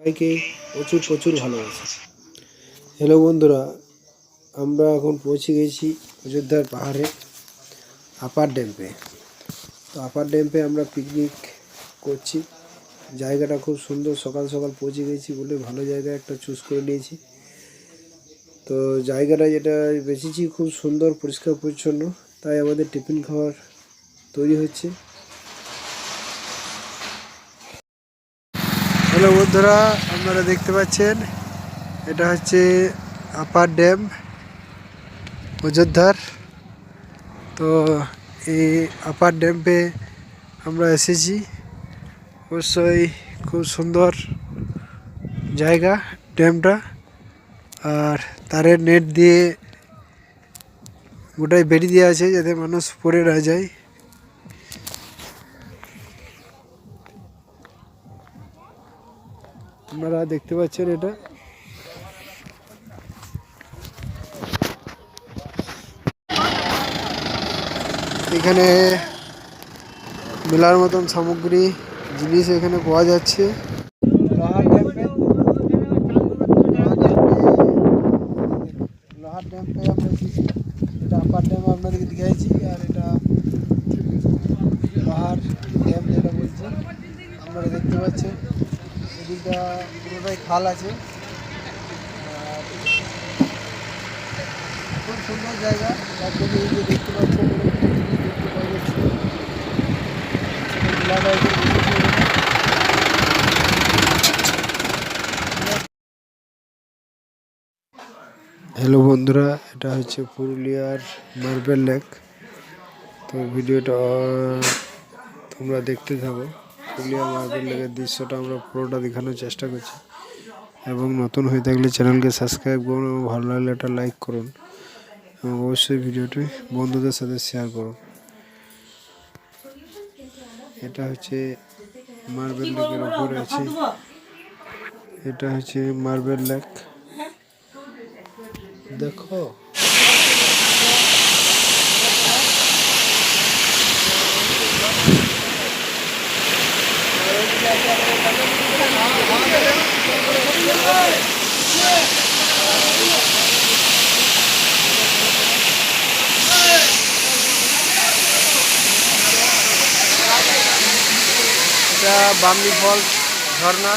সবাইকে প্রচুর প্রচুর ভালোবাসি। হ্যালো বন্ধুরা, আমরা এখন পৌঁছে গেছি অযোধ্যার পাহাড়ে, আপার ড্যাম্পে তো আপার ড্যাম্পে আমরা পিকনিক করছি। জায়গাটা খুব সুন্দর, সকাল সকাল পৌঁছে গেছি বলে ভালো জায়গা একটা চুজ করে নিয়েছি। তো জায়গাটা যেটা বেছেছি খুব সুন্দর, পরিষ্কার, পরিচ্ছন্ন, তাই আমাদের টিফিন খাবার তৈরি হচ্ছে। হ্যালো বন্ধুরা, আপনারা দেখতে পাচ্ছেন, এটা হচ্ছে আপার ড্যাম অযোধ্যার তো এই আপার ড্যাম্পে আমরা এসেছি। অবশ্যই খুব সুন্দর জায়গা ড্যামটা। আর তারের নেট দিয়ে গোটাই বেড়ি দেওয়া আছে যাতে মানুষ পড়ে না যায়। আপনারা দেখতে পাচ্ছেন এটা। এখানে মেলার মতন সামগ্রী, জিনিস এখানে পাওয়া যাচ্ছে। লোহার লোহার আমরা এটা আপার ড্যাম আর এটা লোহার ড্যাম যেটা বলছে, আপনারা দেখতে পাচ্ছেন। এদিকটা পুরোটাই খাল আছে। খুব সুন্দর জায়গা। জন্য এই যে দেখতে পাচ্ছেন। হ্যালো বন্ধুরা, এটা হচ্ছে পুরুলিয়ার মার্বেল লেক। তো ভিডিওটা তোমরা দেখতে থাকো। পুরুলিয়া মার্বেল লেকের দৃশ্যটা আমরা পুরোটা দেখানোর চেষ্টা করছি। এবং নতুন হয়ে থাকলে চ্যানেলকে সাবস্ক্রাইব করুন এবং ভালো লাগলে একটা লাইক করুন। এবং অবশ্যই ভিডিওটি বন্ধুদের সাথে শেয়ার করুন। এটা হচ্ছে মার্বেল লেকের উপরে আছে। এটা হচ্ছে মার্বেল লেক। দেখো এটা বামনি ফলস ঝর্ণা।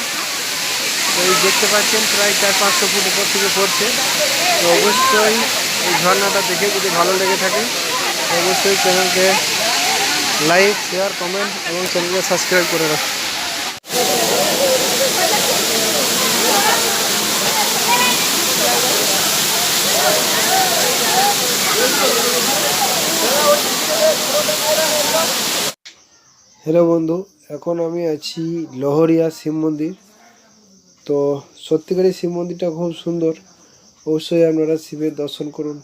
তো এই দেখতে পাচ্ছেন, প্রায় চার পাঁচশো ফুট উপর থেকে পড়ছে। তো অবশ্যই এই ঝর্ণাটা দেখে যদি ভালো লেগে থাকে, অবশ্যই চ্যানেলকে লাইক, শেয়ার, কমেন্ট এবং চ্যানেলকে সাবস্ক্রাইব করে রাখুন। হ্যালো বন্ধু, এখন আমি আছি লহরিয়া শিব মন্দির। তো সত্যিকারের শিব মন্দিরটা খুব সুন্দর। অবশ্যই আপনারা শিবের দর্শন করুন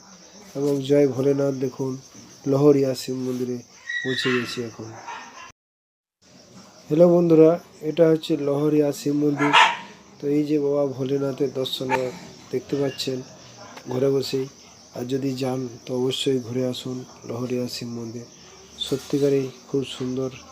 এবং জয় ভোলেনাথ দেখুন, লহরিয়া শিব মন্দিরে পৌঁছে গেছি এখন। হ্যালো বন্ধুরা, এটা হচ্ছে লহরিয়া শিব মন্দির। তো এই যে বাবা ভোলেনাথের দর্শনে দেখতে পাচ্ছেন ঘরে বসেই। আর যদি যান, তো অবশ্যই ঘুরে আসুন লহরিয়া শিব মন্দির। সত্যিকারেই খুব সুন্দর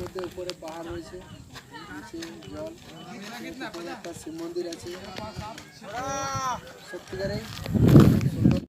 মধ্যে উপরে পাহাড় রয়েছে জল। একটা শিব মন্দির আছে। সত্যিকারেই